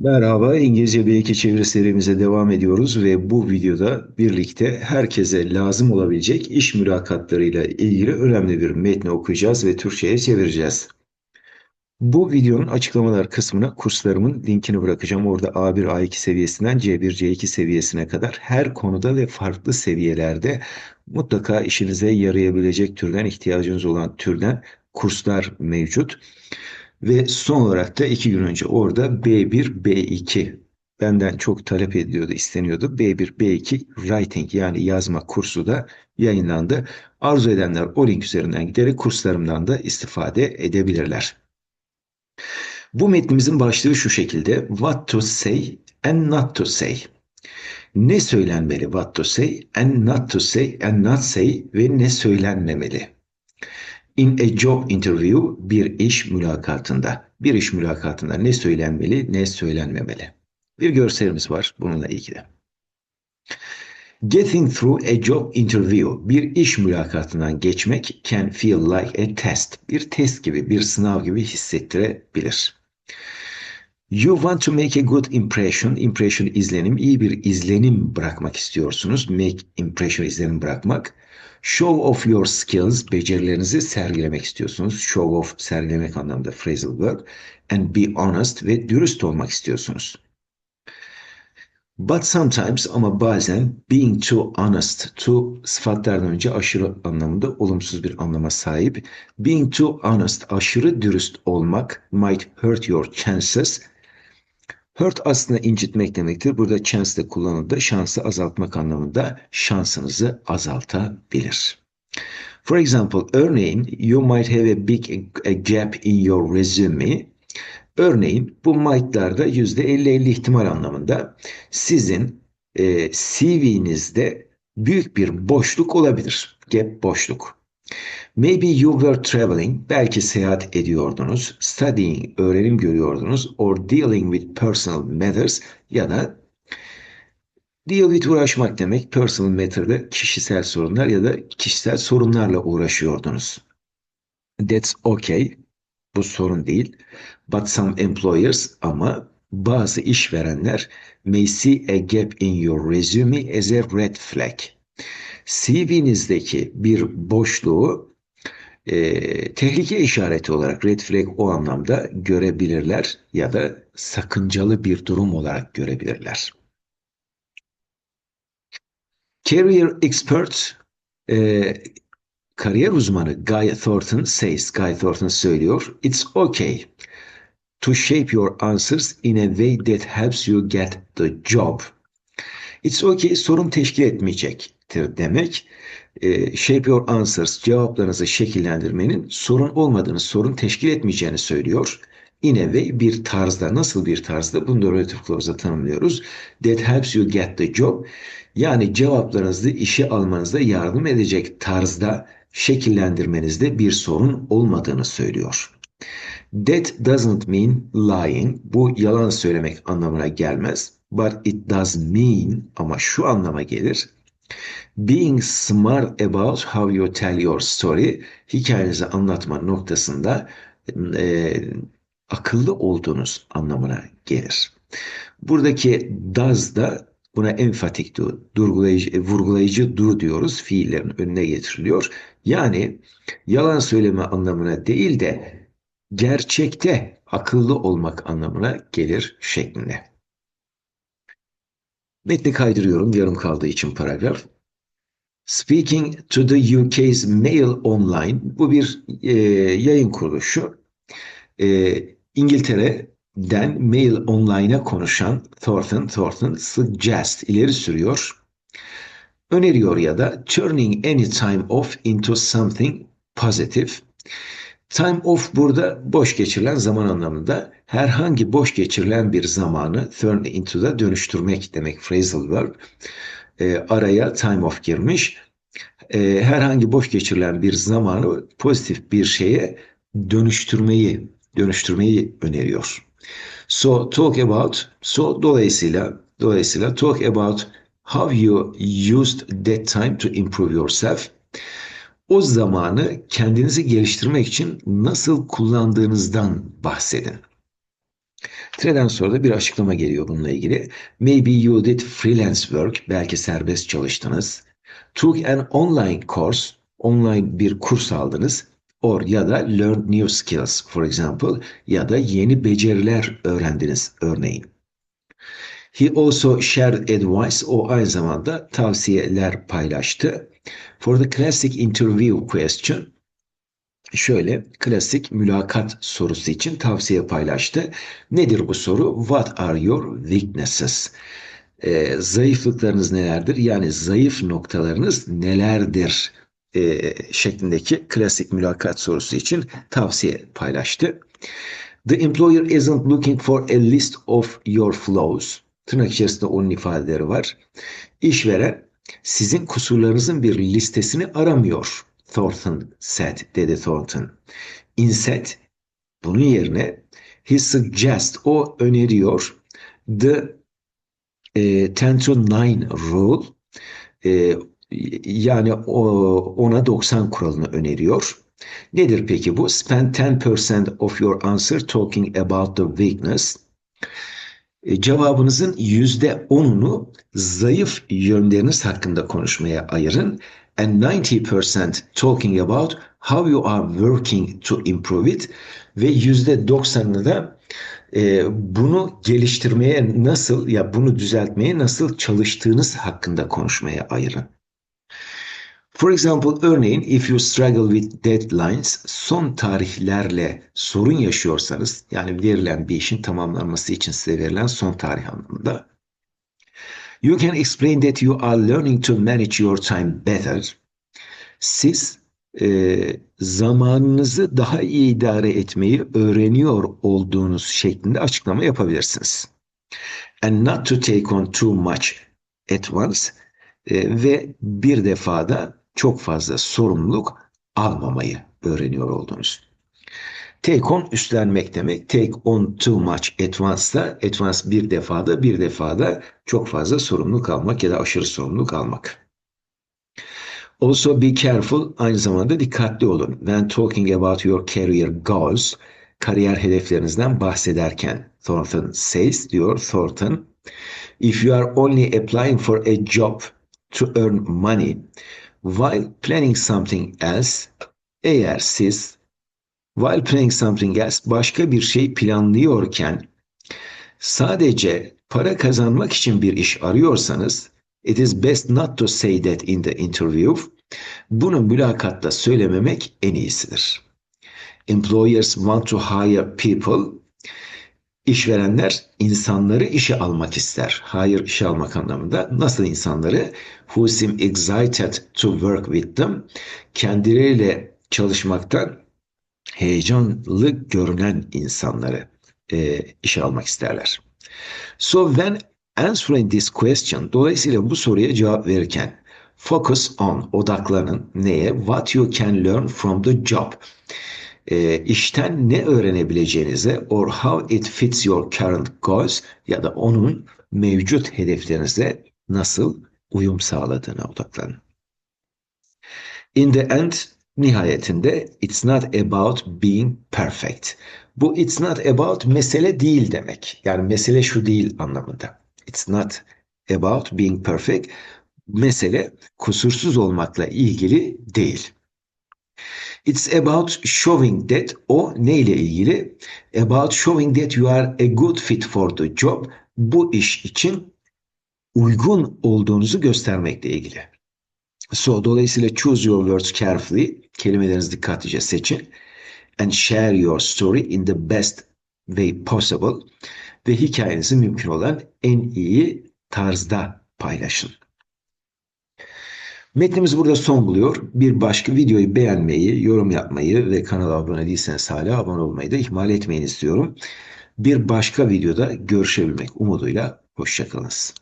Merhaba, İngilizce B2 çeviri serimize devam ediyoruz ve bu videoda birlikte herkese lazım olabilecek iş mülakatlarıyla ilgili önemli bir metni okuyacağız ve Türkçe'ye çevireceğiz. Bu videonun açıklamalar kısmına kurslarımın linkini bırakacağım. Orada A1, A2 seviyesinden C1, C2 seviyesine kadar her konuda ve farklı seviyelerde mutlaka işinize yarayabilecek türden, ihtiyacınız olan türden kurslar mevcut. Ve son olarak da iki gün önce orada B1, B2 benden çok talep ediliyordu, isteniyordu. B1, B2 Writing yani yazma kursu da yayınlandı. Arzu edenler o link üzerinden giderek kurslarımdan da istifade edebilirler. Bu metnimizin başlığı şu şekilde. What to say and not to say. Ne söylenmeli what to say and not to say and not say ve ne söylenmemeli. In a job interview bir iş mülakatında. Bir iş mülakatında ne söylenmeli ne söylenmemeli. Bir görselimiz var bununla ilgili. Getting through a job interview bir iş mülakatından geçmek can feel like a test. Bir test gibi, bir sınav gibi hissettirebilir. You want to make a good impression. Impression izlenim, iyi bir izlenim bırakmak istiyorsunuz. Make impression izlenim bırakmak. Show off your skills, becerilerinizi sergilemek istiyorsunuz. Show off, sergilemek anlamında phrasal verb. And be honest ve dürüst olmak istiyorsunuz. But sometimes ama bazen being too honest, too sıfatlardan önce aşırı anlamında olumsuz bir anlama sahip. Being too honest, aşırı dürüst olmak might hurt your chances. Hurt aslında incitmek demektir. Burada chance de kullanıldı. Şansı azaltmak anlamında şansınızı azaltabilir. For example, örneğin you might have a big a gap in your resume. Örneğin bu might'larda %50-50 ihtimal anlamında sizin e, CV'nizde büyük bir boşluk olabilir. Gap boşluk. Maybe you were traveling, belki seyahat ediyordunuz, studying, öğrenim görüyordunuz, or dealing with personal matters ya da deal with uğraşmak demek, personal matter'da kişisel sorunlar ya da kişisel sorunlarla uğraşıyordunuz. That's okay, bu sorun değil. But some employers ama bazı işverenler may see a gap in your resume as a red flag. CV'nizdeki bir boşluğu e, tehlike işareti olarak red flag o anlamda görebilirler ya da sakıncalı bir durum olarak görebilirler. Career expert e, kariyer uzmanı Guy Thornton says, Guy Thornton söylüyor, it's okay to shape your answers in a way that helps you get the job. It's okay sorun teşkil etmeyecektir demek. E, shape your answers cevaplarınızı şekillendirmenin sorun olmadığını, sorun teşkil etmeyeceğini söylüyor. In a way bir tarzda, nasıl bir tarzda bunu da relative clause'da tanımlıyoruz. That helps you get the job. Yani cevaplarınızı işe almanızda yardım edecek tarzda şekillendirmenizde bir sorun olmadığını söylüyor. That doesn't mean lying. Bu yalan söylemek anlamına gelmez. But it does mean ama şu anlama gelir. Being smart about how you tell your story hikayenizi anlatma noktasında e, akıllı olduğunuz anlamına gelir. Buradaki does da buna enfatik do, durgulayıcı, vurgulayıcı do diyoruz. Fiillerin önüne getiriliyor. Yani yalan söyleme anlamına değil de gerçekte akıllı olmak anlamına gelir şeklinde. Metni kaydırıyorum yarım kaldığı için paragraf. Speaking to the UK's Mail Online bu bir e, yayın kuruluşu. E, İngiltere'den Mail Online'a konuşan Thornton, Thornton suggest ileri sürüyor. Öneriyor ya da turning any time off into something positive. Time off burada boş geçirilen zaman anlamında herhangi boş geçirilen bir zamanı turn into'da dönüştürmek demek phrasal verb. E, araya time off girmiş. E, herhangi boş geçirilen bir zamanı pozitif bir şeye dönüştürmeyi dönüştürmeyi öneriyor. So talk about so dolayısıyla dolayısıyla talk about how you used that time to improve yourself o zamanı kendinizi geliştirmek için nasıl kullandığınızdan bahsedin. Tre'den sonra da bir açıklama geliyor bununla ilgili. Maybe you did freelance work, belki serbest çalıştınız. Took an online course, online bir kurs aldınız. Or ya da learned new skills, for example, ya da yeni beceriler öğrendiniz örneğin. He also shared advice, o aynı zamanda tavsiyeler paylaştı. For the classic interview question, şöyle klasik mülakat sorusu için tavsiye paylaştı. Nedir bu soru? What are your weaknesses? Ee, zayıflıklarınız nelerdir? Yani zayıf noktalarınız nelerdir? Ee, şeklindeki klasik mülakat sorusu için tavsiye paylaştı. The employer isn't looking for a list of your flaws. Tırnak içerisinde onun ifadeleri var. İşveren sizin kusurlarınızın bir listesini aramıyor. Thornton said, dedi Thornton. Instead, bunun yerine he suggests, o öneriyor the e, 10 to 9 rule e, yani o, ona 90 kuralını öneriyor. Nedir peki bu? Spend 10% of your answer talking about the weakness. E, cevabınızın yüzde onunu zayıf yönleriniz hakkında konuşmaya ayırın. And 90% talking about how you are working to improve it. Ve yüzde doksanını da e, bunu geliştirmeye nasıl ya bunu düzeltmeye nasıl çalıştığınız hakkında konuşmaya ayırın. For example, örneğin if you struggle with deadlines, son tarihlerle sorun yaşıyorsanız, yani verilen bir işin tamamlanması için size verilen son tarih anlamında, you can explain that you are learning to manage your time better. Siz e, zamanınızı daha iyi idare etmeyi öğreniyor olduğunuz şeklinde açıklama yapabilirsiniz. And not to take on too much at once e, ve bir defada çok fazla sorumluluk almamayı öğreniyor oldunuz. Take on üstlenmek demek. Take on too much at once da at bir defada bir defada çok fazla sorumluluk almak ya da aşırı sorumluluk almak. Also be careful aynı zamanda dikkatli olun. When talking about your career goals kariyer hedeflerinizden bahsederken Thornton says diyor Thornton if you are only applying for a job to earn money while planning something else eğer siz while planning something else başka bir şey planlıyorken sadece para kazanmak için bir iş arıyorsanız it is best not to say that in the interview bunu mülakatta söylememek en iyisidir. Employers want to hire people İşverenler insanları işe almak ister. Hayır işe almak anlamında. Nasıl insanları? Who seem excited to work with them. Kendileriyle çalışmaktan heyecanlı görünen insanları e, işe almak isterler. So when answering this question, dolayısıyla bu soruya cevap verirken focus on, odaklanın neye? What you can learn from the job e, işten ne öğrenebileceğinize or how it fits your current goals ya da onun mevcut hedeflerinize nasıl uyum sağladığına odaklanın. In the end nihayetinde it's not about being perfect. Bu it's not about mesele değil demek. Yani mesele şu değil anlamında. It's not about being perfect. Mesele kusursuz olmakla ilgili değil. It's about showing that o ne ile ilgili? About showing that you are a good fit for the job. Bu iş için uygun olduğunuzu göstermekle ilgili. So dolayısıyla choose your words carefully. Kelimelerinizi dikkatlice seçin. And share your story in the best way possible. Ve hikayenizi mümkün olan en iyi tarzda paylaşın. Metnimiz burada son buluyor. Bir başka videoyu beğenmeyi, yorum yapmayı ve kanala abone değilseniz hala abone olmayı da ihmal etmeyin istiyorum. Bir başka videoda görüşebilmek umuduyla hoşçakalınız.